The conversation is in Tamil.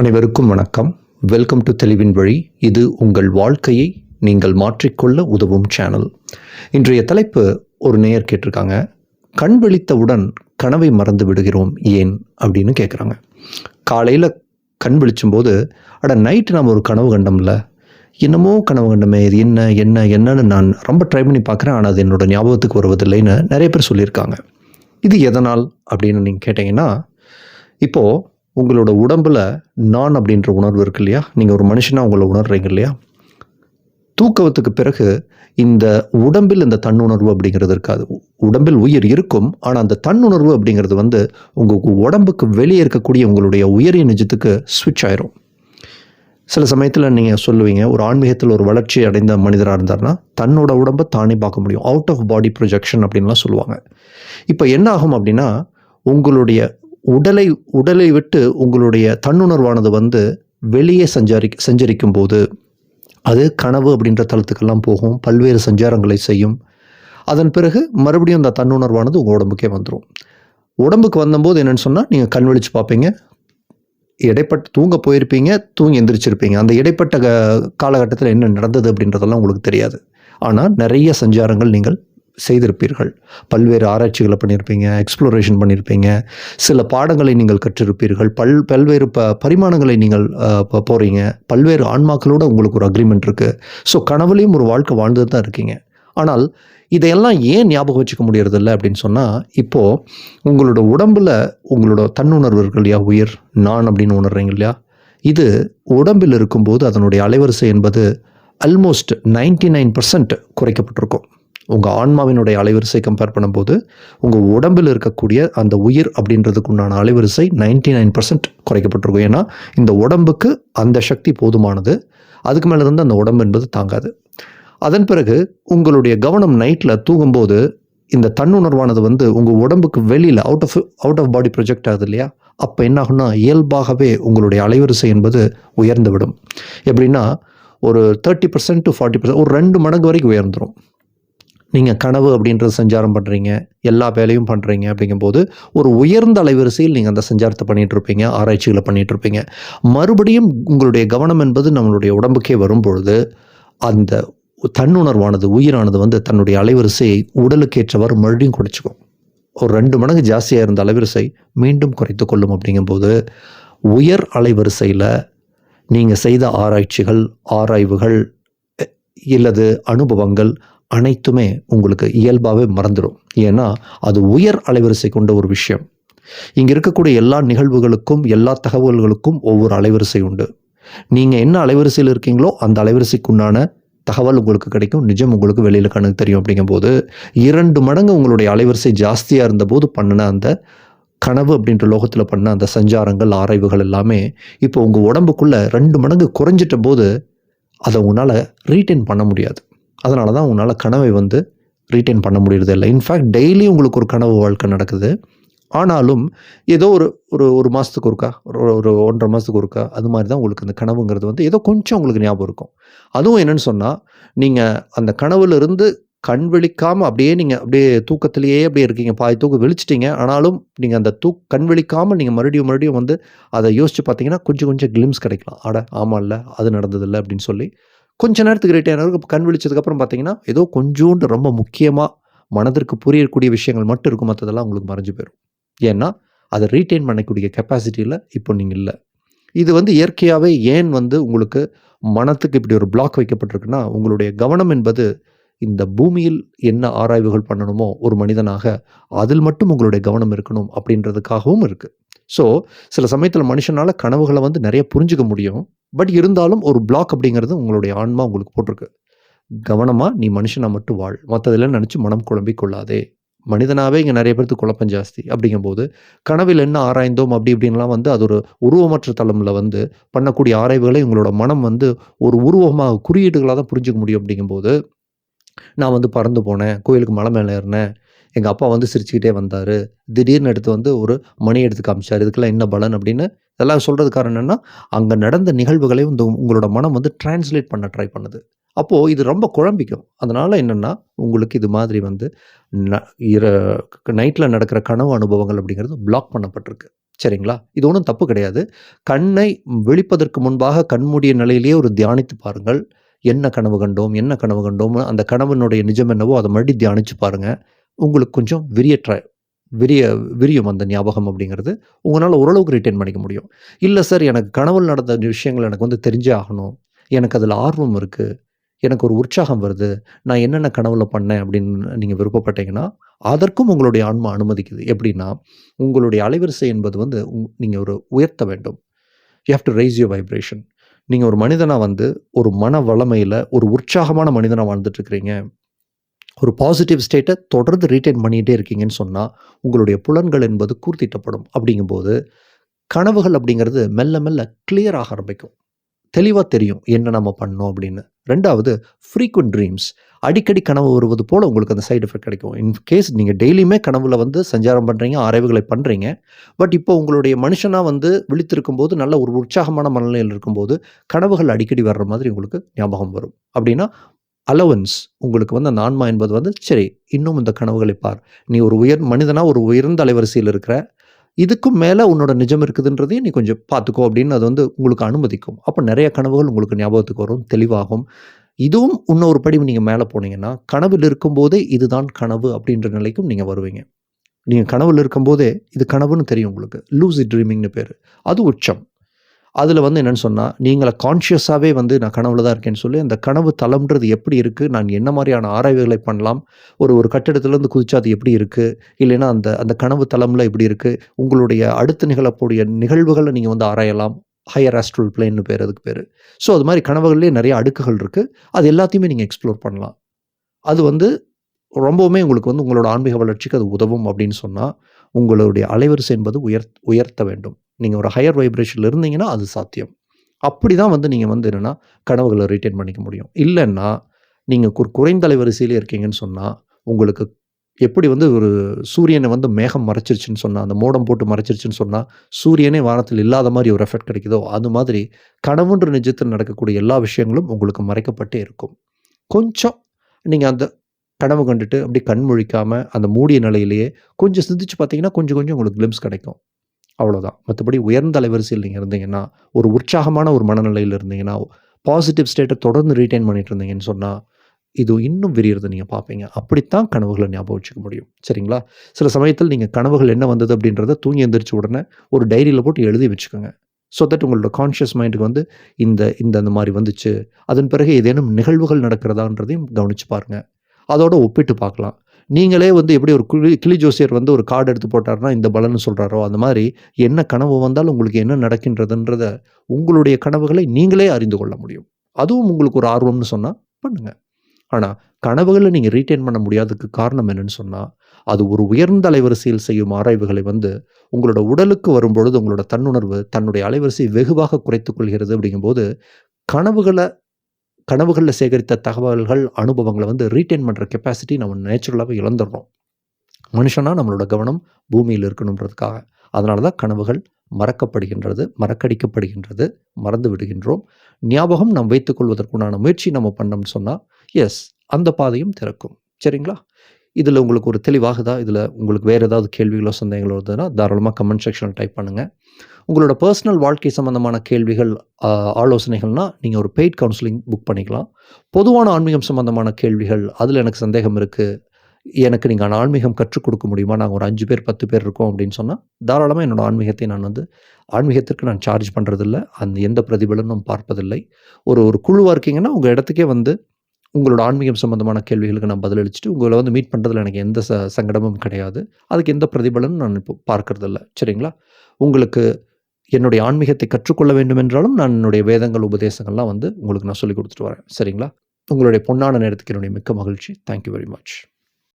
அனைவருக்கும் வணக்கம். வெல்கம் டு தெளிவின் வழி இது உங்கள் வாழ்க்கையை நீங்கள் மாற்றிக்கொள்ள உதவும் சேனல் இன்றைய தலைப்பு ஒரு நேயர் கேட்டிருக்காங்க. கண் விழித்தவுடன் கனவை மறந்து விடுகிறோம் ஏன் அப்படின்னு கேட்குறாங்க காலையில் கண் விழிச்சும்போது அட நைட்டு நாம் ஒரு கனவு கண்டோம்ல. என்னமோ கனவு கண்டமே இது என்ன என்ன என்னன்னு நான் ரொம்ப ட்ரை பண்ணி பார்க்குறேன் ஆனால் அது என்னோடய ஞாபகத்துக்கு வருவதில்லைன்னு நிறைய பேர் சொல்லியிருக்காங்க. இது எதனால் அப்படின்னு நீங்கள் கேட்டிங்கன்னா இப்போது உங்களோட உடம்புல நான் அப்படின்ற உணர்வு இருக்கு இல்லையா? நீங்கள் ஒரு மனுஷனாக உங்களை உணர்றீங்க இல்லையா? தூக்கத்துக்கு பிறகு இந்த உடம்பில் இந்த தன்னுணர்வு அப்படிங்கிறது இருக்காது. உடம்பில் உயிர் இருக்கும் ஆனால் அந்த தன்னுணர்வு அப்படிங்கிறது வந்து உங்கள் உடம்புக்கு வெளியே இருக்கக்கூடிய உங்களுடைய உயரிய நிஜத்துக்கு ஸ்விட்ச் ஆயிரும். சில சமயத்தில் நீங்கள் சொல்லுவீங்க ஒரு ஆன்மீகத்தில் ஒரு வளர்ச்சி அடைந்த மனிதராக இருந்தார்னா தன்னோட உடம்பை தானே பார்க்க முடியும். அவுட் ஆஃப் பாடி ப்ரொஜெக்ஷன் அப்படின்லாம் சொல்லுவாங்க. இப்போ என்ன ஆகும் அப்படின்னா உங்களுடைய உடலை உடலை விட்டு உங்களுடைய தன்னுணர்வானது வந்து வெளியே சஞ்சாரி சஞ்சரிக்கும் போது அது கனவு அப்படின்ற தளத்துக்கெல்லாம் போகும் பல்வேறு சஞ்சாரங்களை செய்யும். அதன் பிறகு மறுபடியும் அந்த தன்னுணர்வானது உங்கள் உடம்புக்கே வந்துடும் உடம்புக்கு வந்தபோது என்னன்னு சொன்னால் நீங்கள் கண் விழிச்சு பார்ப்பீங்க. இடைப்பட்ட தூங்க போயிருப்பீங்க தூங்கி எந்திரிச்சிருப்பீங்க. அந்த இடைப்பட்ட க- காலகட்டத்தில் என்ன நடந்தது அப்படின்றதெல்லாம் உங்களுக்கு தெரியாது. ஆனால் நிறைய சஞ்சாரங்கள் நீங்கள் செய்திருப்பீர்கள். பல்வேறு ஆராய்ச்சிகளை பண்ணியிருப்பீங்க எக்ஸ்ப்ளோரேஷன் பண்ணியிருப்பீங்க. சில பாடங்களை நீங்கள் கற்றிருப்பீர்கள். பல் பல்வேறு ப பரிமாணங்களை நீங்கள் போகிறீங்க பல்வேறு ஆன்மாக்களோட உங்களுக்கு ஒரு அக்ரிமெண்ட் இருக்குது ஸோ கனவுலையும் ஒரு வாழ்க்கை வாழ்ந்து தான் இருக்கீங்க. ஆனால் இதையெல்லாம் ஏன் ஞாபகம் வச்சுக்க முடியறதில்ல அப்படின்னு சொன்னால் இப்போது உங்களோட உடம்பில் உங்களோட தன்னுணர்வு இருக்கு இல்லையா? உயிர் நான் அப்படின்னு உணர்றீங்க இல்லையா? இது உடம்பில் இருக்கும்போது அதனுடைய அலைவரிசை என்பது அல்மோஸ்ட் 99% நைன் பர்சன்ட் குறைக்கப்பட்டிருக்கும். உங்கள் ஆன்மாவினுடைய அலைவரிசை கம்பேர் பண்ணும்போது உங்கள் உடம்பில் இருக்கக்கூடிய அந்த உயிர் அப்படின்றதுக்கு உண்டான அலைவரிசை 99% நைன் பர்சன்ட் குறைக்கப்பட்டிருக்கும். ஏன்னா இந்த உடம்புக்கு அந்த சக்தி போதுமானது. அதுக்கு மேலே இருந்து அந்த உடம்பு என்பது தாங்காது. அதன் பிறகு உங்களுடைய கவனம் நைட்டில் தூங்கும்போது இந்த தன்னுணர்வானது வந்து உங்கள் உடம்புக்கு வெளியில் out of out of body project ஆகுது இல்லையா? அப்போ என்ன ஆகும்னா இயல்பாகவே உங்களுடைய அலைவரிசை என்பது உயர்ந்து விடும். எப்படின்னா ஒரு thirty percent to forty percent ஒரு ரெண்டு மடங்கு வரைக்கும் உயர்ந்துடும் நீங்கள் கனவு அப்படின்றது சஞ்சாரம் பண்ணுறீங்க எல்லா வேலையும் பண்ணுறீங்க அப்படிங்கும்போது ஒரு உயர்ந்த அலைவரிசையில் நீங்கள் அந்த சஞ்சாரத்தை பண்ணிகிட்ருப்பீங்க இருப்பீங்க ஆராய்ச்சிகளை பண்ணிகிட்ருப்பீங்க மறுபடியும் உங்களுடைய கவனம் என்பது நம்மளுடைய உடம்புக்கே வரும் பொழுது அந்த தன்னுணர்வானது உயிரானது வந்து தன்னுடைய அலைவரிசையை உடலுக்கேற்றவாறு மறுபடியும் குறைச்சிக்கும் ஒரு ரெண்டு மடங்கு ஜாஸ்தியாக இருந்த அலைவரிசை மீண்டும் குறைத்து கொள்ளும் அப்படிங்கும்போது உயர் அலைவரிசையில் நீங்கள் செய்த ஆராய்ச்சிகள் ஆராய்வுகள் இல்லது அனுபவங்கள் அனைத்துமே உங்களுக்கு இயல்பாகவே மறந்துடும். ஏன்னா அது உயர் அலைவரிசை கொண்ட ஒரு விஷயம். இங்கே இருக்கக்கூடிய எல்லா நிகழ்வுகளுக்கும் எல்லா தகவல்களுக்கும் ஒவ்வொரு அலைவரிசை உண்டு. நீங்கள் என்ன அலைவரிசையில் இருக்கீங்களோ அந்த அலைவரிசைக்குண்டான தகவல் உங்களுக்கு கிடைக்கும். நிஜம் உங்களுக்கு வெளியில் கணக்கு தெரியும் அப்படிங்கும்போது இரண்டு மடங்கு உங்களுடைய அலைவரிசை ஜாஸ்தியாக இருந்தபோது பண்ணின அந்த கனவு அப்படின்ற லோகத்தில் பண்ண அந்த சஞ்சாரங்கள் ஆராய்வுகள் எல்லாமே இப்போ உங்கள் உடம்புக்குள்ளே ரெண்டு மடங்கு குறைஞ்சிட்ட போது அதை உங்களால் ரீட்டைன் பண்ண முடியாது. அதனால தான் உங்களால் கனவை வந்து ரீட்டைன் பண்ண முடியறது இல்லை இன்ஃபேக்ட் டெய்லி உங்களுக்கு ஒரு கனவு வாழ்க்கை நடக்குது. ஆனாலும் ஏதோ ஒரு ஒரு ஒரு மாதத்துக்கு ஒருக்கா ஒரு ஒரு ஒன்றரை மாதத்துக்கு ஒருக்கா அது மாதிரி தான் உங்களுக்கு அந்த கனவுங்கிறது வந்து ஏதோ கொஞ்சம் உங்களுக்கு ஞாபகம் இருக்கும். அதுவும் என்னன்னு சொன்னால் நீங்கள் அந்த கனவுலேருந்து கண் விழிக்காமல் அப்படியே நீங்கள் அப்படியே தூக்கத்திலேயே அப்படியே இருக்கீங்க. பாதி தூக்கம் விழிச்சிட்டிங்க. ஆனாலும் நீங்கள் அந்த தூக் கண் விழிக்காமல் நீங்கள் மறுபடியும் மறுபடியும் வந்து அதை யோசித்து பார்த்தீங்கன்னா கொஞ்சம் கொஞ்சம் கிளிம்ஸ் கிடைக்கலாம். அட ஆமாம் இல்லை அது நடந்ததில்லை அப்படின்னு சொல்லி கொஞ்ச நேரத்துக்கு ரிட்டைன் ஆனவருக்கு கண் விழிச்சதுக்கப்புறம் பார்த்தீங்கன்னா ஏதோ கொஞ்சோண்டு ரொம்ப முக்கியமாக மனதிற்கு புரியக்கூடிய விஷயங்கள் மட்டும் இருக்கும். மற்றதெல்லாம் உங்களுக்கு மறைஞ்சு போயிடும் ஏன்னா அதை ரீட்டைன் பண்ணக்கூடிய கெப்பாசிட்டியில் இப்போ நீங்கள் இல்லை. இது வந்து இயற்கையாகவே ஏன் வந்து உங்களுக்கு மனத்துக்கு இப்படி ஒரு பிளாக் வைக்கப்பட்டிருக்குன்னா உங்களுடைய கவனம் என்பது இந்த பூமியில் என்ன ஆராய்வுகள் பண்ணணுமோ ஒரு மனிதனாக அதில் மட்டும் உங்களுடைய கவனம் இருக்கணும் அப்படின்றதுக்காகவும் இருக்குது ஸோ சில சமயத்தில் மனுஷனால் கனவுகளை வந்து நிறைய புரிஞ்சுக்க முடியும். பட் இருந்தாலும் ஒரு பிளாக் அப்படிங்கிறது உங்களுடைய ஆன்மா உங்களுக்கு போட்டிருக்கு. கவனமாக நீ மனுஷனாக மட்டும் வாழ். மற்றதெல்லாம் நினச்சி மனம் குழம்பி கொள்ளாதே மனிதனாகவே இங்கே நிறைய பேருக்கு குழப்பம் ஜாஸ்தி. அப்படிங்கும்போது கனவில் என்ன ஆராய்ந்தோம் அப்படி இப்படின்லாம் வந்து அது ஒரு உருவமற்ற தளமில் வந்து பண்ணக்கூடிய ஆராய்வுகளை உங்களோட மனம் வந்து ஒரு உருவமாக குறியீடுகளாக தான் புரிஞ்சுக்க முடியும் அப்படிங்கும்போது நான் வந்து பறந்து போனேன் கோயிலுக்கு மலை மேலே ஏறினேன். எங்கள் அப்பா வந்து சிரிச்சுக்கிட்டே வந்தார். திடீர்னு எடுத்து வந்து ஒரு மணி எடுத்து காமிச்சார். இதுக்கெல்லாம் என்ன பலன்? அப்படின்னு இதெல்லாம் சொல்கிறது காரணம் என்னென்னா அங்கே நடந்த நிகழ்வுகளை இந்த உங்களோட மனம் வந்து டிரான்ஸ்லேட் பண்ண ட்ரை பண்ணுது. அப்போது இது ரொம்ப குழம்பிக்கும். அதனால் என்னென்னா உங்களுக்கு இது மாதிரி வந்து ந இர நைட்டில் நடக்கிற கனவு அனுபவங்கள் அப்படிங்கிறது பிளாக் பண்ணப்பட்டிருக்கு. சரிங்களா? இது ஒன்றும் தப்பு கிடையாது. கண்ணை விழிப்பதற்கு முன்பாக கண்மூடிய நிலையிலேயே ஒரு தியானித்து பாருங்கள். என்ன கனவு கண்டோம் என்ன கனவு கண்டோம் அந்த கனவுனுடைய நிஜம் என்னவோ அதை மறுபடி தியானித்து பாருங்கள் உங்களுக்கு கொஞ்சம் விரியற்ற விரிய விரியும் அந்த ஞாபகம் அப்படிங்கிறது உங்களால் ஓரளவுக்கு ரிட்டைன் பண்ணிக்க முடியும். இல்லை சார் எனக்கு கனவுல நடந்த விஷயங்கள் எனக்கு வந்து தெரிஞ்சே ஆகணும். எனக்கு அதில் ஆர்வம் இருக்குது எனக்கு ஒரு உற்சாகம் வருது. நான் என்னென்ன கனவுல பண்ணேன் அப்படின்னு நீங்கள் விருப்பப்பட்டீங்கன்னா அதற்கும் உங்களுடைய ஆன்மா அனுமதிக்குது. எப்படின்னா உங்களுடைய அலைவரிசை என்பது வந்து நீங்கள் ஒரு உயர்த்த வேண்டும். You have to raise your vibration நீங்கள் ஒரு மனிதனாக வந்து ஒரு மன வளமையில் ஒரு உற்சாகமான மனிதனாக வாழ்ந்துட்டுருக்கிறீங்க. ஒரு பாசிட்டிவ் ஸ்டேட்டை தொடர்ந்து ரீட்டைன் பண்ணிகிட்டே இருக்கீங்கன்னு சொன்னால் உங்களுடைய புலன்கள் என்பது கூர்த்திட்டப்படும். அப்படிங்கும்போது கனவுகள் அப்படிங்கிறது மெல்ல மெல்ல கிளியர் ஆக ஆரம்பிக்கும். தெளிவாக தெரியும் என்ன நம்ம பண்ணோம் அப்படின்னு. ரெண்டாவது ஃப்ரீக்வெண்ட் ட்ரீம்ஸ் அடிக்கடி கனவு வருவது போல் உங்களுக்கு அந்த சைடு எஃபெக்ட் கிடைக்கும். இன் கேஸ் நீங்கள் டெய்லியுமே கனவுல வந்து சஞ்சாரம் பண்ணுறீங்க ஆராய்வுகளை பண்ணுறீங்க பட் இப்போ உங்களுடைய மனுஷனாக வந்து விழித்திருக்கும் போது நல்ல ஒரு உற்சாகமான மனநிலையில் இருக்கும்போது கனவுகள் அடிக்கடி வர்ற மாதிரி உங்களுக்கு ஞாபகம் வரும். அப்படின்னா அலவன்ஸ் உங்களுக்கு வந்து அந்த ஆன்மா என்பது வந்து சரி இன்னும் இந்த கனவுகளை பார். நீ ஒரு உயர் மனிதனாக ஒரு உயர்ந்த அலைவரிசையில் இருக்கிற இதுக்கும் மேலே உன்னோட நிஜம் இருக்குதுன்றதையும் நீ கொஞ்சம் பார்த்துக்கோ அப்படின்னு அது வந்து உங்களுக்கு அனுமதிக்கும். அப்போ நிறைய கனவுகள் உங்களுக்கு ஞாபகத்துக்கு வரும் தெளிவாகும். இதுவும் இன்னொரு படி நீங்கள் மேலே போனீங்கன்னா கனவில் இருக்கும்போதே இதுதான் கனவு அப்படின்ற நிலைக்கும் நீங்கள் வருவீங்க. நீங்கள் கனவில் இருக்கும்போதே இது கனவுன்னு தெரியும் உங்களுக்கு. லூசி ட்ரீமிங்னு பேர். அது உச்சம். அதில் வந்து என்னென்னு சொன்னால் நீங்களை கான்ஷியஸாகவே வந்து நான் கனவுல தான் இருக்கேன்னு சொல்லி அந்த கனவு தளம்ன்றது எப்படி இருக்குது நான் என்ன மாதிரியான ஆராய்வுகளை பண்ணலாம்? ஒரு ஒரு கட்டிடத்துலேருந்து குதிச்சா அது எப்படி இருக்குது இல்லைன்னா அந்த அந்த கனவு தளமில் எப்படி இருக்குது உங்களுடைய அடுத்து நிகழக்கூடிய நிகழ்வுகளை நீங்கள் வந்து ஆராயலாம். ஹையர் ஆஸ்ட்ரல் பிளேன்னு பேர் அதுக்கு பேர். ஸோ அது மாதிரி கனவுகள்லேயே நிறைய அடுக்குகள் இருக்குது அது எல்லாத்தையுமே நீங்கள் எக்ஸ்ப்ளோர் பண்ணலாம். அது வந்து ரொம்பவுமே உங்களுக்கு வந்து உங்களோட ஆன்மீக வளர்ச்சிக்கு அது உதவும் அப்படின்னு சொன்னால் உங்களுடைய அலைவரிசை என்பது உயர் உயர்த்த வேண்டும். நீங்கள் ஒரு ஹையர் வைப்ரேஷனில் இருந்தீங்கன்னா அது சாத்தியம். அப்படி தான் வந்து நீங்கள் வந்து என்னென்னா கனவுகளை ரிட்டைன் பண்ணிக்க முடியும். இல்லைன்னா நீங்கள் ஒரு குறைந்த அலைவரிசையிலே இருக்கீங்கன்னு சொன்னால் உங்களுக்கு எப்படி வந்து ஒரு சூரியனை வந்து மேகம் மறைச்சிருச்சுன்னு சொன்னால் அந்த மோடம் போட்டு மறைச்சிருச்சுன்னு சொன்னால் சூரியனே வானத்தில் இல்லாத மாதிரி ஒரு எஃபெக்ட் கிடைக்குதோ? அது மாதிரி கனவுன்ற நிஜத்தில் நடக்கக்கூடிய எல்லா விஷயங்களும் உங்களுக்கு மறைக்கப்பட்டே இருக்கும். கொஞ்சம் நீங்கள் அந்த கனவு கண்டுட்டு அப்படி கண் முழிக்காமல் அந்த மூடிய நிலையிலேயே கொஞ்சம் சிந்திச்சு பார்த்தீங்கன்னா கொஞ்சம் கொஞ்சம் உங்களுக்கு கிளிம்ஸ் கிடைக்கும். அவ்வளோதான் மற்றபடி உயர்ந்த அலைவரிசையில் நீங்கள் இருந்தீங்கன்னா ஒரு உற்சாகமான ஒரு மனநிலையில் இருந்தீங்கன்னா பாசிட்டிவ் ஸ்டேட்டை தொடர்ந்து ரீட்டைன் பண்ணிட்டு இருந்தீங்கன்னு சொன்னால் இது இன்னும் விரியறதை நீங்கள் பார்ப்பீங்க. அப்படித்தான் கனவுகளை ஞாபகம் வச்சுக்க முடியும். சரிங்களா? சில சமயத்தில் நீங்கள் கனவுகள் என்ன வந்தது அப்படின்றத தூங்கி எந்திரிச்ச உடனே ஒரு டைரியில் போட்டு எழுதி வச்சுக்கோங்க. ஸோ தட் உங்களோட கான்ஷியஸ் மைண்டுக்கு வந்து இந்த இந்த அந்த மாதிரி வந்துச்சு. அதன் பிறகு ஏதேனும் நிகழ்வுகள் நடக்கிறதான்றதையும் கவனித்து பாருங்கள் அதோட ஒப்பிட்டு பார்க்கலாம். நீங்களே வந்து எப்படி ஒரு கிளி கிளி ஜோசியர் வந்து ஒரு கார்டு எடுத்து போட்டார்னா இந்த பலன்னு சொல்கிறாரோ அந்த மாதிரி என்ன கனவு வந்தாலும் உங்களுக்கு என்ன நடக்கின்றதுன்றத உங்களுடைய கனவுகளை நீங்களே அறிந்து கொள்ள முடியும். அதுவும் உங்களுக்கு ஒரு ஆர்வம்னு சொன்னால் பண்ணுங்கள் ஆனால் கனவுகளை நீங்கள் ரீட்டைன் பண்ண முடியாததுக்கு காரணம் என்னன்னு சொன்னால் அது ஒரு உயர்ந்த அலைவரிசையில் செய்யும் ஆராய்வுகளை வந்து உங்களோட உடலுக்கு வரும்பொழுது உங்களோட தன்னுணர்வு தன்னுடைய அலைவரிசையை வெகுவாக குறைத்துக்கொள்கிறது அப்படிங்கும்போது கனவுகளை கனவுகளில் சேகரித்த தகவல்கள் அனுபவங்களை வந்து ரீட்டைன் பண்ணுற கெப்பாசிட்டி நம்ம நேச்சுரலாகவே இழந்துடுறோம் மனுஷனாக நம்மளோட கவனம் பூமியில் இருக்கணுன்றதுக்காக அதனால தான் கனவுகள் மறக்கப்படுகின்றது மறக்கடிக்கப்படுகின்றது மறந்து விடுகின்றோம். ஞாபகம் நாம் வைத்துக்கொள்வதற்குண்டான முயற்சி நம்ம பண்ணோம்னு சொன்னால் எஸ் அந்த பாதையும் திறக்கும். சரிங்களா? இதில் உங்களுக்கு ஒரு தெளிவாகுதா? இதில் உங்களுக்கு வேறு ஏதாவது கேள்விகளோ சந்தேகங்களோ இருந்ததுன்னா தாராளமாக கமெண்ட் செக்ஷனில் டைப் பண்ணுங்கள் உங்களோட பர்சனல் வாழ்க்கை சம்மந்தமான கேள்விகள் ஆலோசனைகள்னால் நீங்கள் ஒரு பெய்ட் கவுன்சிலிங் புக் பண்ணிக்கலாம். பொதுவான ஆன்மீகம் சம்மந்தமான கேள்விகள் அதில் எனக்கு சந்தேகம் இருக்குது எனக்கு நீங்கள் ஆன்மீகம் கற்றுக் கொடுக்க முடியுமா? நாங்கள் ஒரு அஞ்சு பேர் பத்து பேர் இருக்கோம் அப்படின்னு சொன்னால் தாராளமாக என்னோடய ஆன்மீகத்தை நான் வந்து ஆன்மீகத்திற்கு நான் சார்ஜ் பண்ணுறதில்ல அந்த எந்த பிரதிபலனும் பார்ப்பதில்லை. ஒரு ஒரு குழுவாக இருக்கீங்கன்னா உங்கள் இடத்துக்கே வந்து உங்களோட ஆன்மீகம் சம்மந்தமான கேள்விகளுக்கு நான் பதிலளிச்சுட்டு உங்களை வந்து மீட் பண்ணுறதுல எனக்கு எந்த ச சங்கடமும் கிடையாது. அதுக்கு எந்த பிரதிபலனும் நான் இப்போ பார்க்கறதில்ல. சரிங்களா? உங்களுக்கு என்னுடைய ஆன்மீகத்தை கற்றுக்கொள்ள வேண்டும் என்றாலும் நான் என்னுடைய வேதங்கள் உபதேசங்கள்லாம் வந்து உங்களுக்கு நான் சொல்லி கொடுத்துட்டு வரேன். சரிங்களா? உங்களுடைய பொன்னான நேரத்துக்கு என்னுடைய மிக்க மகிழ்ச்சி. Thank you very much